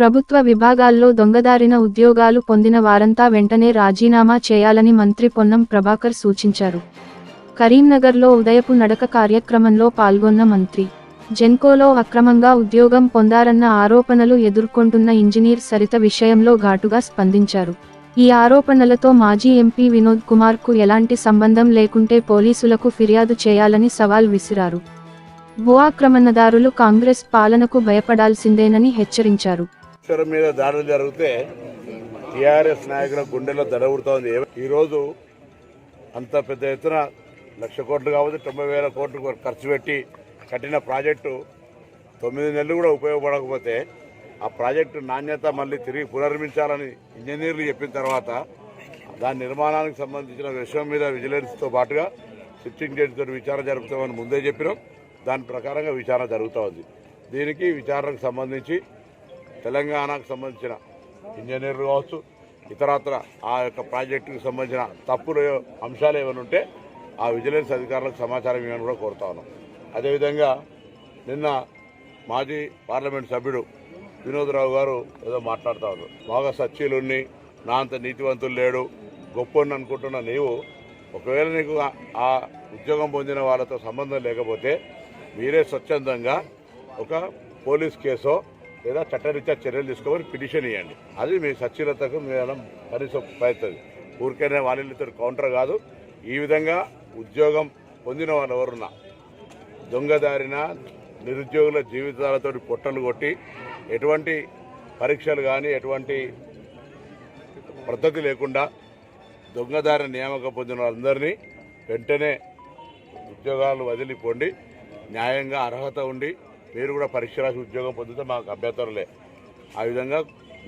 ప్రభుత్వ విభాగాల్లో దొంగదారిన ఉద్యోగాలు పొందిన వారంతా వెంటనే రాజీనామా చేయాలని మంత్రి పొన్నం ప్రభాకర్ సూచించారు. కరీంనగర్లో ఉదయపు నడక కార్యక్రమంలో పాల్గొన్న మంత్రి జెన్కోలో అక్రమంగా ఉద్యోగం పొందారన్న ఆరోపణలు ఎదుర్కొంటున్న ఇంజనీర్ సరిత విషయంలో ఘాటుగా స్పందించారు. ఈ ఆరోపణలతో మాజీ ఎంపీ వినోద్ కుమార్కు ఎలాంటి సంబంధం లేకుంటే పోలీసులకు ఫిర్యాదు చేయాలని సవాల్ విసిరారు. భూ ఆక్రమణదారులు కాంగ్రెస్ పాలనకు భయపడాల్సిందేనని హెచ్చరించారు. ఈశ్వరం మీద దాడులు జరిగితే టీఆర్ఎస్ నాయకుల గుండెల్లో దడగుడుతోంది ఈరోజు అంత పెద్ద ఎత్తున లక్ష కోట్లు కావచ్చు తొంభై వేల కోట్లు ఖర్చు పెట్టి కట్టిన ప్రాజెక్టు తొమ్మిది నెలలు కూడా ఉపయోగపడకపోతే ఆ ప్రాజెక్టు నాణ్యత మళ్ళీ తిరిగి పునర్మించాలని ఇంజనీర్లు చెప్పిన తర్వాత దాని నిర్మాణానికి సంబంధించిన విషయం మీద విజిలెన్స్తో పాటుగా సిట్టింగ్ జడ్జితో విచారణ జరుపుతామని ముందే చెప్పినాం. దాని ప్రకారంగా విచారణ జరుగుతూ ఉంది దీనికి విచారణకు సంబంధించి తెలంగాణకు సంబంధించిన ఇంజనీర్లు కావచ్చు ఇతరత్ర ఆ యొక్క ప్రాజెక్టుకు సంబంధించిన తప్పులు అంశాలు ఏమైనా ఉంటే ఆ విజిలెన్స్ అధికారులకు సమాచారం ఇవ్వని కూడా కోరుతా ఉన్నాం. అదేవిధంగా నిన్న మాజీ పార్లమెంట్ సభ్యుడు వినోదరావు గారు ఏదో మాట్లాడుతూ ఉన్నారు. బాగా సచ్చీలున్ని నా అంత నీతివంతులు లేడు గొప్పని అనుకుంటున్న నీవు ఒకవేళ నీకు ఆ- ఆ ఉద్యోగం పొందిన వాళ్ళతో సంబంధం లేకపోతే మీరే స్వచ్ఛందంగా ఒక పోలీస్ కేసో లేదా చట్టరీత్యా చర్యలు తీసుకోమని పిటిషన్ ఇవ్వండి అది మీ సచ్చీలతకు మేము కనీసం ప్రయత్నం ఊరికైనా వాళ్ళతో కౌంటర్ కాదు. ఈ విధంగా ఉద్యోగం పొందిన వాళ్ళు ఎవరున్నా దొంగదారిన నిరుద్యోగుల జీవితాలతో పొట్టలు కొట్టి ఎటువంటి పరీక్షలు కానీ ఎటువంటి పద్ధతి లేకుండా దొంగదారి నియామకం పొందిన వాళ్ళందరినీ వెంటనే ఉద్యోగాలు వదిలిపోండి. న్యాయంగా అర్హత ఉండి మీరు కూడా పరీక్ష రాసి ఉద్యోగం పొందితే మాకు అభ్యంతరలే ఆ విధంగా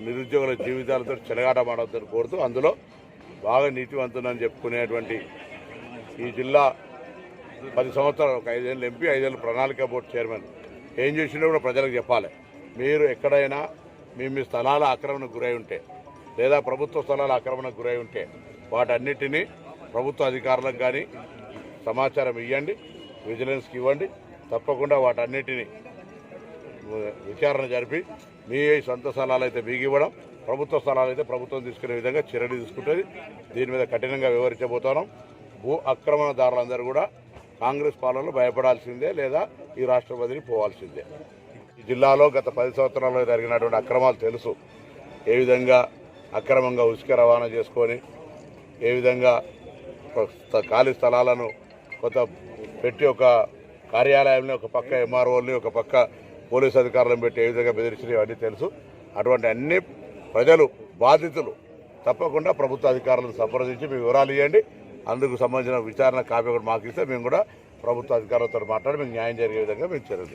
నిరుద్యోగుల జీవితాలతో చెలగాటమాడవద్దని కోరుతూ అందులో బాగా నీతివంతునని చెప్పుకునేటువంటి ఈ జిల్లా పది సంవత్సరాలు ఒక ఐదేళ్ళు ఎంపీ ఐదేళ్ళు ప్రణాళిక బోర్డు చైర్మన్. ఏం చేసినా కూడా ప్రజలకు చెప్పాలి. మీరు ఎక్కడైనా మీ మీ స్థలాల ఆక్రమణకు గురై ఉంటే లేదా ప్రభుత్వ స్థలాల ఆక్రమణకు గురై ఉంటే వాటన్నిటినీ ప్రభుత్వ అధికారులకు కానీ సమాచారం ఇవ్వండి విజిలెన్స్కి ఇవ్వండి. తప్పకుండా వాటన్నిటినీ విచారణ జరిపి మీ సొంత స్థలాలు అయితే మీకు ఇవ్వడం ప్రభుత్వ స్థలాలు అయితే ప్రభుత్వం తీసుకునే విధంగా చర్యలు తీసుకుంటుంది. దీని మీద కఠినంగా వివరించబోతున్నాం భూ ఆక్రమణదారులందరూ కూడా కాంగ్రెస్ పాలనలో భయపడాల్సిందే లేదా ఈ రాష్ట్ర బదిలీ పోవాల్సిందే. ఈ జిల్లాలో గత పది సంవత్సరాల్లో జరిగినటువంటి అక్రమాలు తెలుసు. ఏ విధంగా అక్రమంగా ఉసుక రవాణా చేసుకొని ఏ విధంగా ఖాళీ స్థలాలను కొంత పెట్టి ఒక కార్యాలయంలో ఒక పక్క ఎంఆర్ఓని ఒక పక్క పోలీస్ అధికారులను పెట్టి ఏ విధంగా బెదిరించిన అన్నీ తెలుసు. అటువంటి అన్ని ప్రజలు బాధితులు తప్పకుండా ప్రభుత్వ అధికారులను సంప్రదించి మీ వివరాలు ఇవ్వండి. అందుకు సంబంధించిన విచారణ కాపీ కూడా మాకు ఇస్తే మేము కూడా ప్రభుత్వ అధికారులతో మాట్లాడి మీకు న్యాయం జరిగే విధంగా మేము చర్యలు